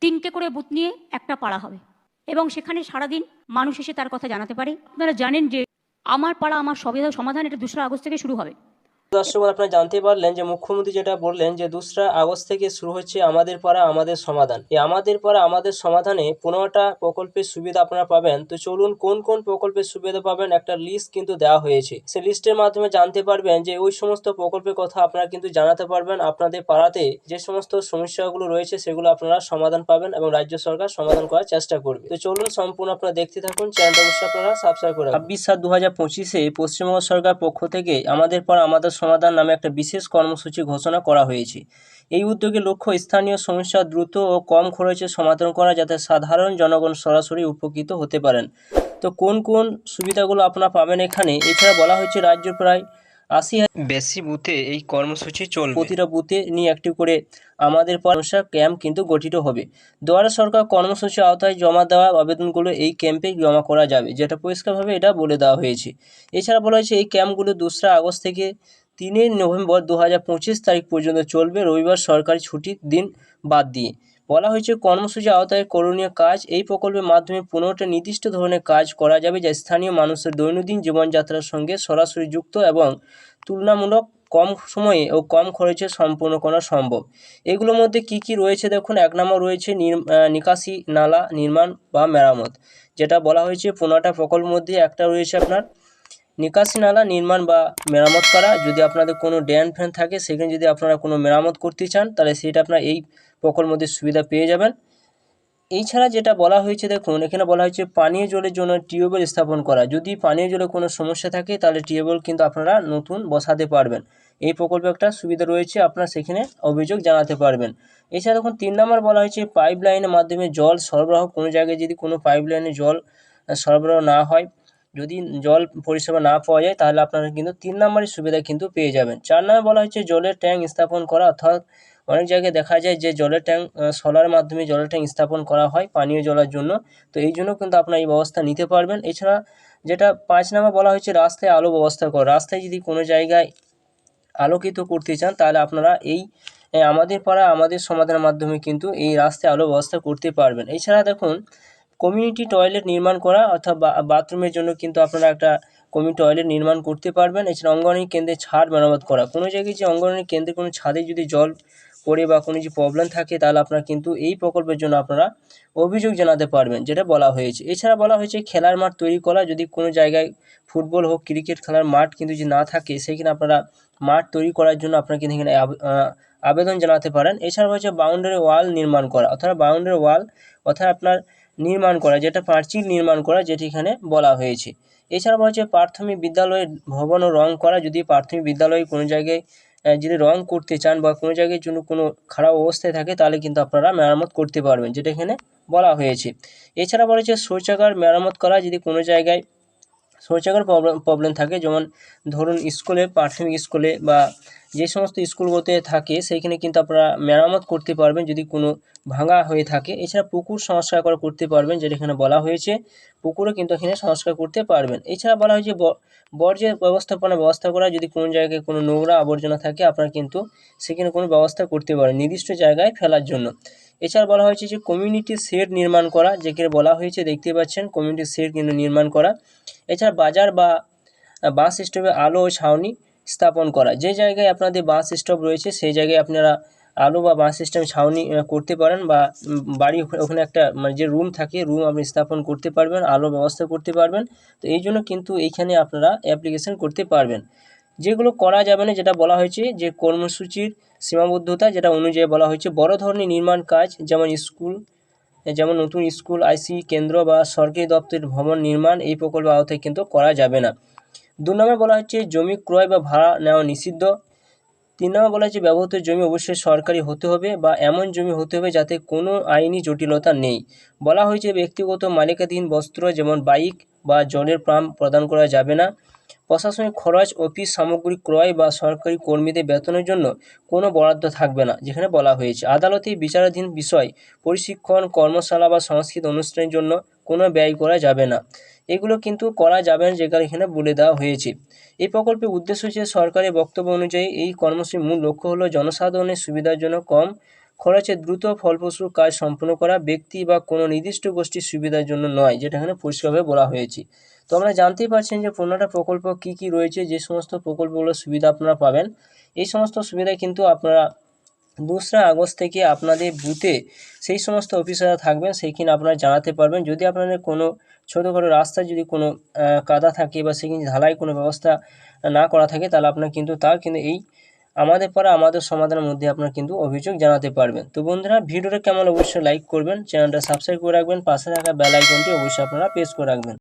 তিনটে করে বুথ নিয়ে একটা পাড়া হবে। এবং সেখানে সারাদিন মানুষ এসে তার কথা জানাতে পারে। আপনারা জানেন যে আমার পাড়া, আমার সবিধা সমাধান এটা দোসরা আগস্ট থেকে শুরু হবে। দর্শক, আপনারা জানতে পারলেন যে মুখ্যমন্ত্রী যেটা বললেন যে দোসরা আগস্ট থেকে শুরু হচ্ছে আমাদের পাড়া, আমাদের সমাধান। এই আমাদের পাড়া, আমাদের সমাধানে পনেরোটা প্রকল্পের সুবিধা আপনারা পাবেন। তো চলুন, কোন কোন প্রকল্পের সুবিধা পাবেন একটা লিস্ট কিন্তু দেওয়া হয়েছে। সেই লিস্টের মাধ্যমে জানতে পারবেন যে ওই সমস্ত প্রকল্পের কথা আপনারা কিন্তু জানাতে পারবেন। আপনাদের পাড়াতে যে সমস্ত সমস্যাগুলো রয়েছে, সেগুলো আপনারা সমাধান পাবেন এবং রাজ্য সরকার সমাধান করার চেষ্টা করবে। তো চলুন, সম্পূর্ণ আপনারা দেখতে থাকুন। চ্যানেলটা অবশ্যই আপনারা সাবস্ক্রাইব করে ছাব্বিশ সাত দু হাজার পঁচিশে পশ্চিমবঙ্গ সরকার পক্ষ থেকে আমাদের পর আমাদের সমাধান নামে একটা বিশেষ কর্মসূচি ঘোষণা করা হয়েছে। এই উদ্যোগে লক্ষ্য স্থানীয় সমস্যা দ্রুত ও কম খরচে সমাধান করা যাতে সাধারণ জনগণ সরাসরি উপকৃত হতে পারেন। তো কোন কোন সুবিধাগুলো আপনারা পাবেন এখানে? এছাড়া বলা হয়েছে রাজ্য প্রায় আশি বেশি বুথে এই কর্মসূচি চলবে। প্রতিটা বুথে নিয়ে একটি করে আমাদের সমস্যা ক্যাম্প কিন্তু গঠিত হবে। দুয়ারে সরকার কর্মসূচির আওতায় জমা দেওয়া আবেদনগুলো এই ক্যাম্পে জমা করা যাবে যেটা পরিষ্কারভাবে এটা বলে দেওয়া হয়েছে। এছাড়া বলা হয়েছে এই ক্যাম্পগুলো দোসরা আগস্ট থেকে তিনই নভেম্বর দু হাজার পঁচিশ তারিখ পর্যন্ত চলবে রবিবার সরকারি ছুটির দিন বাদ দিয়ে। বলা হয়েছে কর্মসূচি আওতায় করণীয় কাজ এই প্রকল্পের মাধ্যমে পনেরোটা নির্দিষ্ট ধরনের কাজ করা যাবে যা স্থানীয় মানুষের দৈনন্দিন জীবনযাত্রার সঙ্গে সরাসরি যুক্ত এবং তুলনামূলক কম সময়ে ও কম খরচে সম্পূর্ণ করা সম্ভব। এগুলোর মধ্যে কি কি রয়েছে দেখুন, এক নম্বর রয়েছে নিকাশি নালা নির্মাণ বা মেরামত, যেটা বলা হয়েছে পনেরোটা প্রকল্পের মধ্যে একটা রয়েছে আপনার। নিকাশি নালা নির্মাণ বা মেরামত করা। যদি আপনাদের কোনো ড্যান ফ্যান থাকে, সেখানে যদি আপনারা কোনো মেরামত করতে চান, তাহলে সেটা আপনার এই প্রকল্পের মধ্যে সুবিধা পেয়ে যাবেন। এই ছাড়া যেটা বলা হয়েছে, দেখুন, এখানে বলা হয়েছে পানীয় জলের জন্য টিউবওয়েল স্থাপন করা। যদি পানীয় জলে কোনো সমস্যা থাকে, তাহলে টিউবওয়েল কিন্তু আপনারা নতুন বসাতে পারবেন। এই প্রকল্পে একটা সুবিধা রয়েছে, আপনারা সেখানে অভিযোগ জানাতে পারবেন। এছাড়া দেখুন, তিন নম্বর বলা হয়েছে পাইপ লাইনের মাধ্যমে জল সরবরাহ। কোনো জায়গায় যদি কোনো পাইপ লাইনে জল সরবরাহ না হয় যদি জল পরিষেবা না পাওয়া যায়, তাহলে আপনারা কিন্তু তিন নম্বরের সুবিধা কিন্তু পেয়ে যাবেন। চার নম্বরে বলা হয়েছে জলের ট্যাঙ্ক স্থাপন করা। অর্থাৎ অনেক জায়গায় দেখা যায় যে জলের ট্যাঙ্ক সোলার মাধ্যমে জলের ট্যাঙ্ক স্থাপন করা হয় পানীয় জলের জন্য। তো এই জন্য কিন্তু আপনারা এই ব্যবস্থা নিতে পারবেন। এছাড়া যেটা পাঁচ নম্বর বলা হয়েছে রাস্তায় আলো ব্যবস্থা করা। রাস্তায় যদি কোনো জায়গায় আলোকিত করতে চান, তাহলে আপনারা এই আমাদের পাড়া, আমাদের সমাধানের মাধ্যমে কিন্তু এই রাস্তায় আলো ব্যবস্থা করতে পারবেন। এছাড়া দেখুন কমিউনিটি টয়লেট নির্মাণ করা অর্থাৎ বাথরুমের জন্য কিন্তু আপনারা একটা কমিউনিটি টয়লেট নির্মাণ করতে পারবেন। এছাড়া অঙ্গনওয়াড়ি কেন্দ্রে ছাদ মেরামত করা। কোনো জায়গায় যে অঙ্গনওয়াড়ি কেন্দ্রে কোনো ছাদে যদি জল পড়ে বা কোনো যে প্রবলেম থাকে, তাহলে আপনারা কিন্তু এই প্রকল্পের জন্য আপনারা অভিযোগ জানাতে পারবেন, যেটা বলা হয়েছে। এছাড়া বলা হয়েছে, খেলার মাঠ তৈরি করা। যদি কোনো জায়গায় ফুটবল হোক ক্রিকেট খেলার মাঠ কিন্তু যদি না থাকে, সেখানে আপনারা মাঠ তৈরি করার জন্য আপনারা কিন্তু এখানে আবে- আবেদন জানাতে পারেন। এছাড়া হচ্ছে বাউন্ডারি ওয়াল নির্মাণ করা। অর্থাৎ বাউন্ডারি ওয়াল অর্থাৎ আপনার নির্মাণ করা, যেটা পাঁচিল নির্মাণ করা, যেটি এখানে বলা হয়েছে। এছাড়া বলা প্রাথমিক বিদ্যালয়ের ভবন ও রং করা, যদি প্রাথমিক বিদ্যালয়ে কোনো জায়গায় যদি রং করতে চান বা কোনো জায়গায় জন্য কোনো খারাপ অবস্থায় থাকে, তাহলে কিন্তু আপনারা মেরামত করতে পারবেন, যেটা এখানে বলা হয়েছে। এছাড়া বলা হচ্ছে শৌচাগার মেরামত করা, যদি কোনো জায়গায় শৌচাগার প্রবলেম প্রবলেম থাকে, যেমন ধরুন স্কুলে, প্রাথমিক স্কুলে বা যে সমস্ত স্কুলগুলোতে থাকে, সেইখানে কিন্তু আপনারা মেরামত করতে পারবেন যদি কোনো ভাঙা হয়ে থাকে। এছাড়া পুকুর সংস্কার করা করতে পারবেন, যেটা এখানে বলা হয়েছে। পুকুরও কিন্তু এখানে সংস্কার করতে পারবেন। এছাড়া বলা হয়েছে, ব- বর্জ্য ব্যবস্থাপনা ব্যবস্থা করা, যদি কোনো জায়গায় কোনো নোংরা আবর্জনা থাকে, আপনারা কিন্তু সেখানে কোনো ব্যবস্থা করতে পারেন নির্দিষ্ট জায়গায় ফেলার জন্য। এছাড়া বলা হয়েছে যে কমিউনিটি শেড নির্মাণ করা, যেখানে বলা হয়েছে, দেখতে পাচ্ছেন কমিউনিটি শেড কিন্তু নির্মাণ করা। এছাড়া বাজার বা বাস স্টপে আলো ও ছাউনি স্থাপন করা। যে জায়গায় আপনাদের বাস স্টপ রয়েছে, সেই জায়গায় আপনারা আলো বা বাস সিস্টেম ছাউনি করতে পারেন বা বাড়ি ওখানে- একটা মানে যে রুম থাকে রুম আপনি স্থাপন করতে পারবেন, আলো ব্যবস্থা করতে পারবেন। তো এই জন্য কিন্তু এইখানে আপনারা অ্যাপ্লিকেশন করতে পারবেন। যেগুলো করা যাবে না, যেটা বলা হয়েছে যে কর্মসূচির সীমাবদ্ধতা, যেটা অনুযায়ী বলা হয়েছে, বড় ধরনের নির্মাণ কাজ, যেমন স্কুল, যেমন নতুন স্কুল, আইসি কেন্দ্র বা সরকারি দপ্তরের ভবন নির্মাণ, এই প্রকল্পের আওতায় কিন্তু করা যাবে না। দু নম্বর বলা হচ্ছে, জমি ক্রয় বা ভাড়া নেওয়া নিষিদ্ধ। তিন নম্বর বলা হচ্ছে, ব্যবহৃত জমি অবশ্যই সরকারি হতে হবে বা এমন জমি হতে হবে যাতে কোনো আইনি জটিলতা নেই। বলা হয়েছে, ব্যক্তিগত মালিকাধীন বস্ত্র যেমন বাইক বা জলের পাম্প প্রদান করা যাবে না। প্রশাসনিক খরচ, অফিস সামগ্রী ক্রয় বা সরকারি কর্মীদের বেতনের জন্য কোনো বরাদ্দ থাকবে না, যেখানে বলা হয়েছে। আদালতে বিচারাধীন বিষয়, প্রশিক্ষণ, কর্মশালা বা সংস্কৃত অনুষ্ঠানের জন্য কোনো ব্যয় করা যাবে না। এগুলো কিন্তু করা যাবে না যেগুলো এখানে বলে দেওয়া হয়েছে। এই প্রকল্পের উদ্দেশ্য হচ্ছে সরকারের বক্তব্য অনুযায়ী এই কর্মসূচির মূল লক্ষ্য হলো জনসাধারণের সুবিধার জন্য কম খরচে দ্রুত ফলপ্রসূ কাজ সম্পন্ন করা। ব্যক্তি বা কোনো নির্দিষ্ট গোষ্ঠীর সুবিধার জন্য নয়, যেটা এখানে পরিষ্কারভাবে বলা হয়েছে। তো আমরা জানতেই পারছেন যে পনেরোটা প্রকল্প কি কি রয়েছে, যে সমস্ত প্রকল্পগুলোর সুবিধা আপনারা পাবেন। এই সমস্ত সুবিধা কিন্তু আপনারা দোসরা আগস্ট থেকে আপনাদের বুথে সেই সমস্ত অফিসাররা থাকবেন সেইখানে আপনারা জানাতে পারবেন। যদি আপনাদের কোনো ছোটোখাটো রাস্তায় যদি কোনো কাদা থাকে বা সেখানে ঢালাই কোনো ব্যবস্থা না করা থাকে, তাহলে আপনার কিন্তু তা কিন্তু এই আমাদের পরে আমাদের সমাধানের মধ্যে আপনারা কিন্তু অভিযোগ জানাতে পারবেন। তো বন্ধুরা, ভিডিওটা কেমন অবশ্যই লাইক করবেন, চ্যানেলটা সাবস্ক্রাইব করে রাখবেন, পাশে থাকা বেল আইকনটি অবশ্যই আপনারা প্রেস করে রাখবেন।